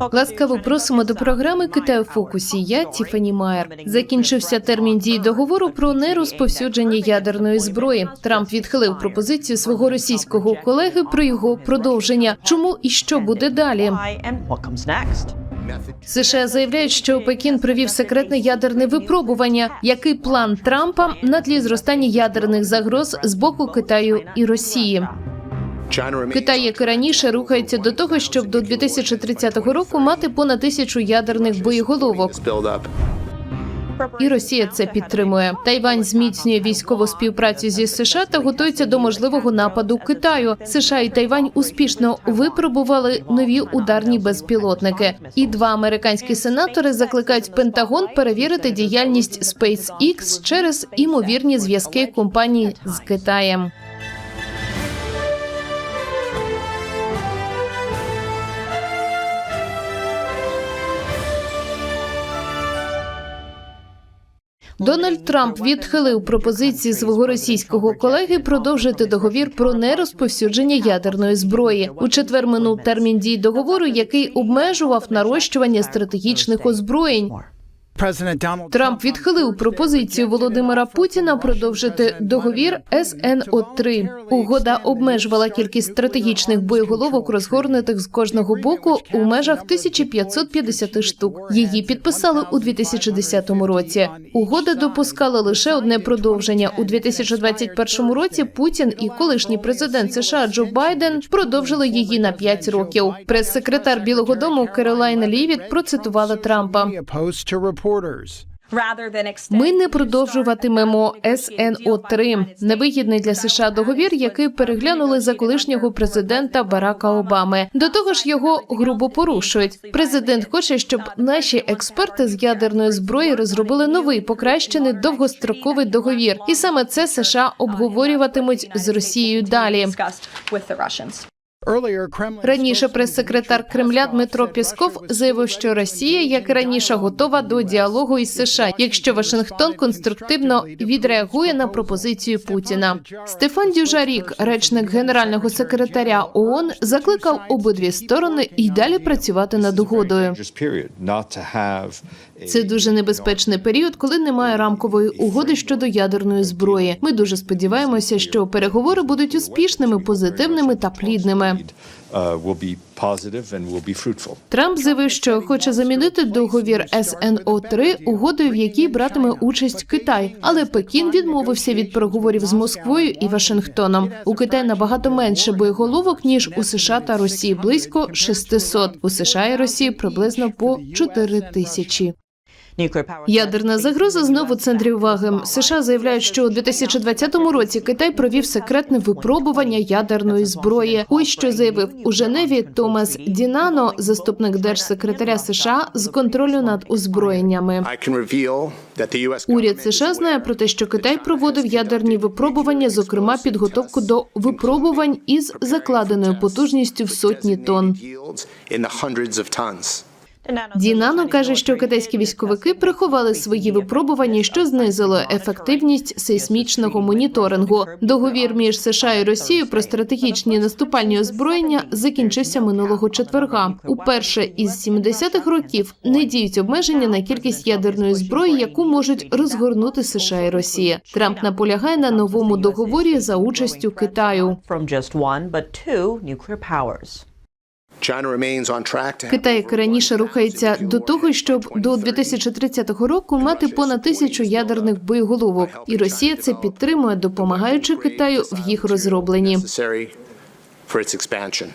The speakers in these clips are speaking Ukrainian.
Ласкаво просимо до програми Китай у фокусі. Я Тіфані Майер. Закінчився термін дії договору про нерозповсюдження ядерної зброї. Трамп відхилив пропозицію свого російського колеги про його продовження. Чому і що буде далі? США заявляють, що Пекін провів секретне ядерне випробування. Який план Трампа на тлі зростання ядерних загроз з боку Китаю і Росії? Китай, як і раніше, рухається до того, щоб до 2030 року мати понад тисячу ядерних боєголовок. І Росія це підтримує. Тайвань зміцнює військову співпрацю зі США та готується до можливого нападу Китаю. США і Тайвань успішно випробували нові ударні безпілотники. І два американські сенатори закликають Пентагон перевірити діяльність SpaceX через імовірні зв'язки компанії з Китаєм. Дональд Трамп відхилив пропозиції свого російського колеги продовжити договір про нерозповсюдження ядерної зброї. У четвер минув термін дій договору, який обмежував нарощування стратегічних озброєнь. Трамп відхилив пропозицію Володимира Путіна продовжити договір СНО 3 Угода обмежувала кількість стратегічних боєголовок, розгорнутих з кожного боку у межах 1550 штук. Її підписали у 2010 році. Угода допускала лише одне продовження у 2021 році. Путін і колишній президент США Джо Байден продовжили її на 5 років. Прес-секретар Білого Дому Керолайн Лівіт процитувала Трампа. Ми не продовжуватимемо СНО 3 невигідний для США договір, який переглянули за колишнього президента Барака Обами. До того ж, його грубо порушують. Президент хоче, щоб наші експерти з ядерної зброї розробили новий покращений довгостроковий договір, і саме це США обговорюватимуть з Росією далі. Раніше прес-секретар Кремля Дмитро Пісков заявив, що Росія, як і раніше, готова до діалогу із США, якщо Вашингтон конструктивно відреагує на пропозицію Путіна. Стефан Дюжарік, речник генерального секретаря ООН, закликав обидві сторони і далі працювати над угодою. Це дуже небезпечний період, коли немає рамкової угоди щодо ядерної зброї. Ми дуже сподіваємося, що переговори будуть успішними, позитивними та плідними. Трамп заявив, що хоче замінити договір СНО 3 угодою, в якій братиме участь Китай, але Пекін відмовився від переговорів з Москвою і Вашингтоном. У Китаї набагато менше боєголовок ніж у США та Росії близько 600. У США і Росії приблизно по 4 тисячі. Ядерна загроза знову в центрі уваги. США заявляють, що у 2020 році Китай провів секретне випробування ядерної зброї. Ось що заявив у Женеві Томас Дінано, заступник держсекретаря США з контролю над озброєннями. Уряд США знає про те, що Китай проводив ядерні випробування, зокрема підготовку до випробувань із закладеною потужністю в сотні тонн. Дінано каже, що китайські військовики приховали свої випробування, що знизило ефективність сейсмічного моніторингу. Договір між США і Росією про стратегічні наступальні озброєння закінчився минулого четверга. Уперше із 70-х років не діють обмеження на кількість ядерної зброї, яку можуть розгорнути США і Росія. Трамп наполягає на новому договорі за участю Китаю. Китай, як раніше рухається до того, щоб до 2030 року мати понад тисячу ядерних боєголовок, і Росія це підтримує, допомагаючи Китаю в їх розробленні.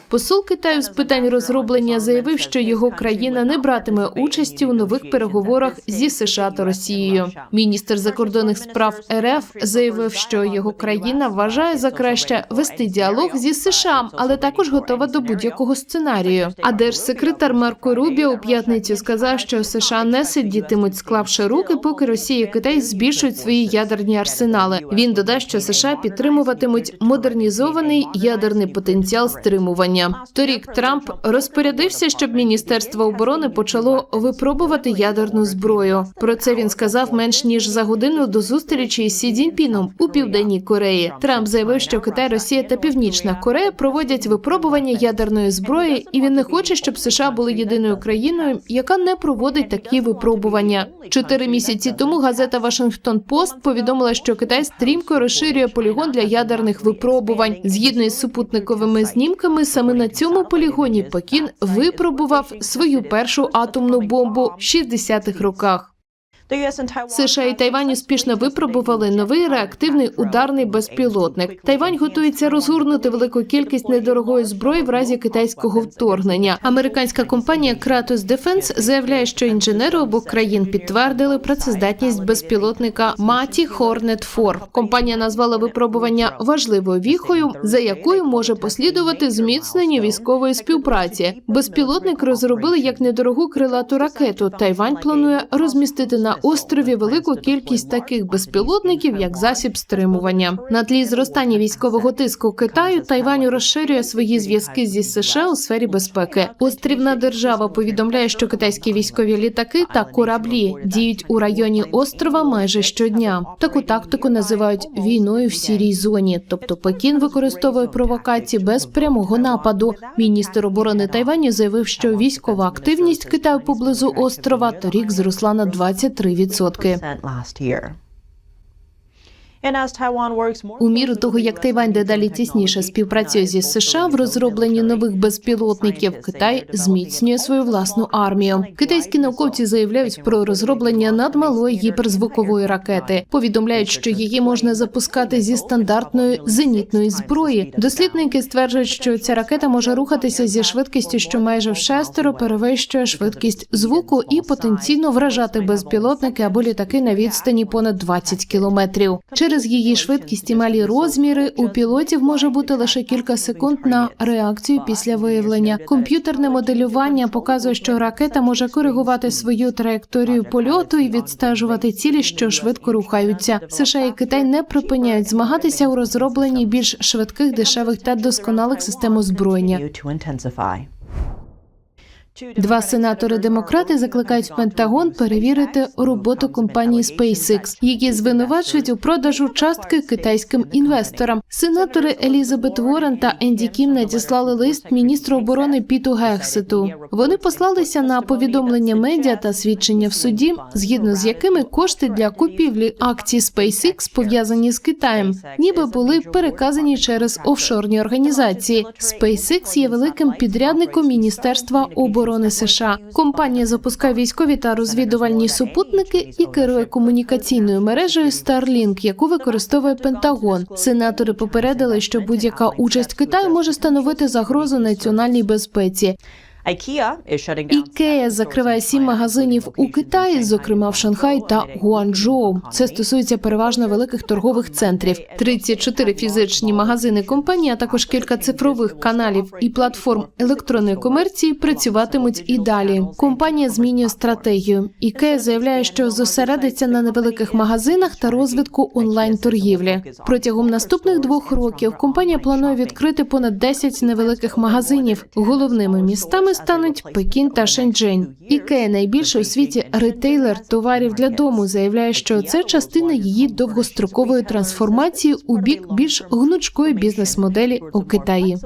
Посол Китаю з питань розроблення заявив, що його країна не братиме участі у нових переговорах зі США та Росією. Міністр закордонних справ РФ заявив, що його країна вважає за краще вести діалог зі США, але також готова до будь-якого сценарію. А держсекретар Марко Рубіо у п'ятницю сказав, що США не сидітимуть, склавши руки, поки Росія і Китай збільшують свої ядерні арсенали. Він додав, що США підтримуватимуть модернізований ядерний потенціал потенціал стримування. Торік Трамп розпорядився, щоб міністерство оборони почало випробувати ядерну зброю. Про це він сказав менш ніж за годину до зустрічі з Сі Цзіньпіном у південній Кореї. Трамп заявив, що Китай, Росія та Північна Корея проводять випробування ядерної зброї, і він не хоче, щоб США були єдиною країною, яка не проводить такі випробування. Чотири місяці тому газета Вашингтон Пост повідомила, що Китай стрімко розширює полігон для ядерних випробувань. Згідно із супутниковими знімками, саме на цьому полігоні Пекін випробував свою першу атомну бомбу в 60-х роках. США і Тайвань успішно випробували новий реактивний ударний безпілотник. Тайвань готується розгорнути велику кількість недорогої зброї в разі китайського вторгнення. Американська компанія Kratos Defense заявляє, що інженери обох країн підтвердили працездатність безпілотника Маті Hornet 4. Компанія назвала випробування важливою віхою, за якою може послідувати зміцнення військової співпраці. Безпілотник розробили як недорогу крилату ракету. Тайвань планує розмістити на острові велику кількість таких безпілотників, як засіб стримування. На тлі зростання військового тиску Китаю Тайвань розширює свої зв'язки зі США у сфері безпеки. Острівна держава повідомляє, що китайські військові літаки та кораблі діють у районі острова майже щодня. Таку тактику називають війною в сірій зоні, тобто Пекін використовує провокації без прямого нападу. Міністр оборони Тайваню заявив, що військова активність Китаю поблизу острова торік зросла на 23%. Last year. У міру того, як Тайвань дедалі тісніше співпрацює зі США в розробленні нових безпілотників, Китай зміцнює свою власну армію. Китайські науковці заявляють про розроблення надмалої гіперзвукової ракети. Повідомляють, що її можна запускати зі стандартної зенітної зброї. Дослідники стверджують, що ця ракета може рухатися зі швидкістю, що майже в шестеро перевищує швидкість звуку, і потенційно вражати безпілотники або літаки на відстані понад 20 кілометрів. Через її швидкість і малі розміри у пілотів може бути лише кілька секунд на реакцію після виявлення. Комп'ютерне моделювання показує, що ракета може коригувати свою траєкторію польоту і відстежувати цілі, що швидко рухаються. США і Китай не припиняють змагатися у розробленні більш швидких, дешевих та досконалих систем озброєння. Два сенатори демократи закликають Пентагон перевірити роботу компанії SpaceX, які звинувачують у продажу частки китайським інвесторам. Сенатори Елізабет Ворен та Енді Кім надіслали лист міністру оборони Піту Гексету. Вони послалися на повідомлення медіа та свідчення в суді, згідно з якими кошти для купівлі акцій SpaceX, пов'язані з Китаєм, ніби були переказані через офшорні організації. SpaceX є великим підрядником міністерства оборони оборони США. Компанія запускає військові та розвідувальні супутники і керує комунікаційною мережею Starlink, яку використовує Пентагон. Сенатори попередили, що будь-яка участь Китаю може становити загрозу національній безпеці. Ікея закриває сім магазинів у Китаї, зокрема в Шанхай та Гуанчжоу. Це стосується переважно великих торгових центрів. 34 фізичні магазини компанії, а також кілька цифрових каналів і платформ електронної комерції працюватимуть і далі. Компанія змінює стратегію. Ікея заявляє, що зосередиться на невеликих магазинах та розвитку онлайн торгівлі. Протягом наступних двох років компанія планує відкрити понад 10 невеликих магазинів головними містами стануть Пекін та Шенджень. Ікея найбільший у світі ретейлер товарів для дому заявляє, що це частина її довгострокової трансформації у бік більш гнучкої бізнес-моделі у Китаї.